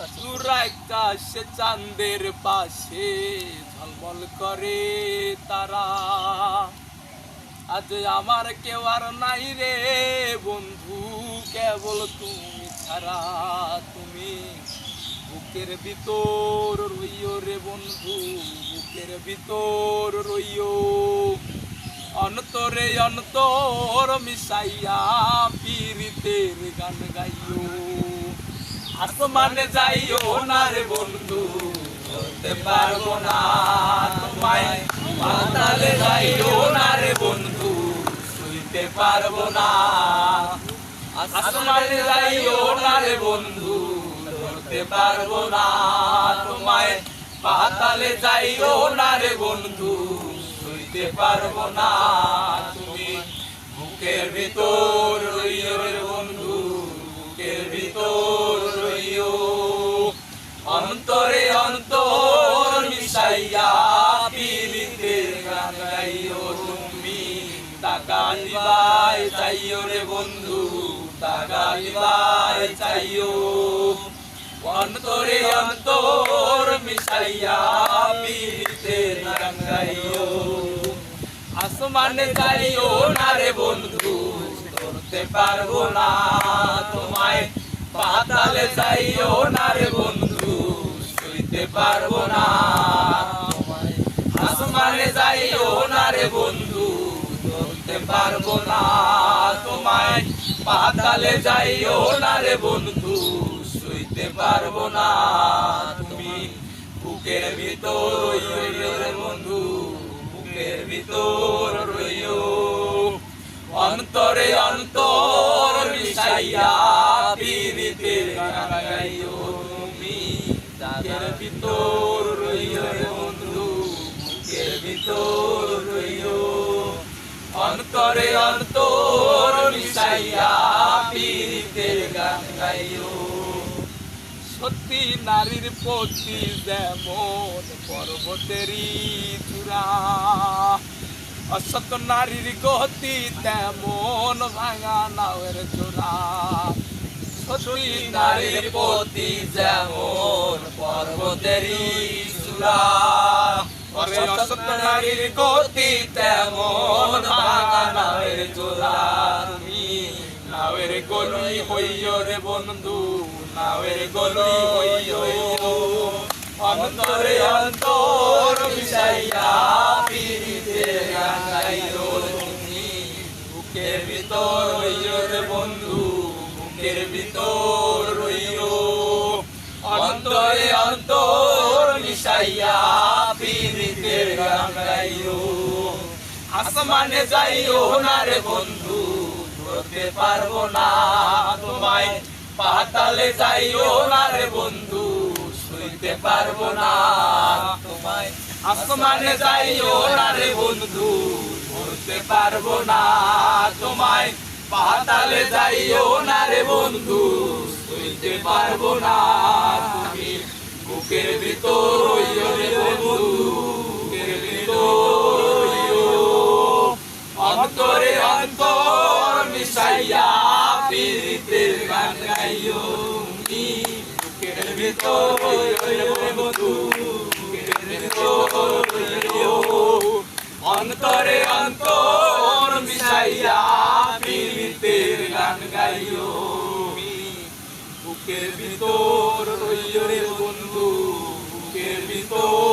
একটা সে চাঁদের পাশে ঝলমল করে তারা। আজ আমার কেউ আর নাই রে বন্ধু, কেবল তুমি ছাড়া তুমি। বুকের ভিতর রইও রে বন্ধু, বুকের ভিতর রইও। অন্তরে অন্তর মিশাইয়া পীরিতের গান গাইও। আসমানে যাইও না রে বন্ধু, বলতে পারব না তোমায়। পাতালে যাইও না রে বন্ধু, শুইতে পারব না। আসমানে যাইও না রে বন্ধু ধরতে পারব না তোমায়। পাতালে যাইও না রে বন্ধু, শুইতে পারব না তুমি। বুকের ভিতর চাইও রে বন্ধু দিবাই চাইও। অন্তরে অন্তর মিশাইয়া পীড়িতে গান গাইও আসমানে যাইও না রে বন্ধু, ধরতে পারব না তোমায়। পাতালে যাইও না রে বন্ধু শুইতে পারব না আসমানে যাইও না রে বন্ধু ধরতে পারব না। তোমায় পাতালে যাইও না রে বন্ধু, শুইতে পারব না। তুমি বুকের ভিতর রে বন্ধু, বুকের ভিতর রইও। অন্তরে অন্তর মিশাইয়া পীড়িতের গান গাইও তুমি ভিতর রইও রে বন্ধু, বুকের ভিতর অন্তরে অন্তর মিশাইয়া পীড়িতের গান গাইও। সত্যি নারীর প্রতি যেমন পর্বতেরই চূড়া অসত নারীর গতি তেমন ভাঙা নাওয়ের চূড়া। সত্যি নারীর প্রতি যেমন পর্বতেরই চূড়া অসত নারীর গতি তেমন ভাঙা নাওয়ের চূড়া তুমি নাওয়ের গলুই হইয় রে বন্ধু নাওয়ের গলুই হইয় অন্তরে অন্তর মিশাইয়া পীড়িতে গান গাইও তুমি, বুকের ভিতর হইয় রে বন্ধু, বুকের ভিতর রইও। অন্তরে অন্তর মিশাইয়া পীড়িতে গান গাইও আসমানে যাইও না রে বন্ধু, ধরতে পারব না তোমায়। পাতালে যাইও না রে বন্ধু শুইতে পারব না তোমায়। আসমানে যাইও না রে বন্ধু, ধরতে পারব না তোমায়। পাতালে যাইও না রে বন্ধু শুইতে পারব না তুমি। বুকের ভিতর রে বন্ধু অন্তরে অন্তর মিশাইয়া পীড়িতের গান গাইও। বুকের ভিতর রইও রে বন্ধু বুকের ভিতর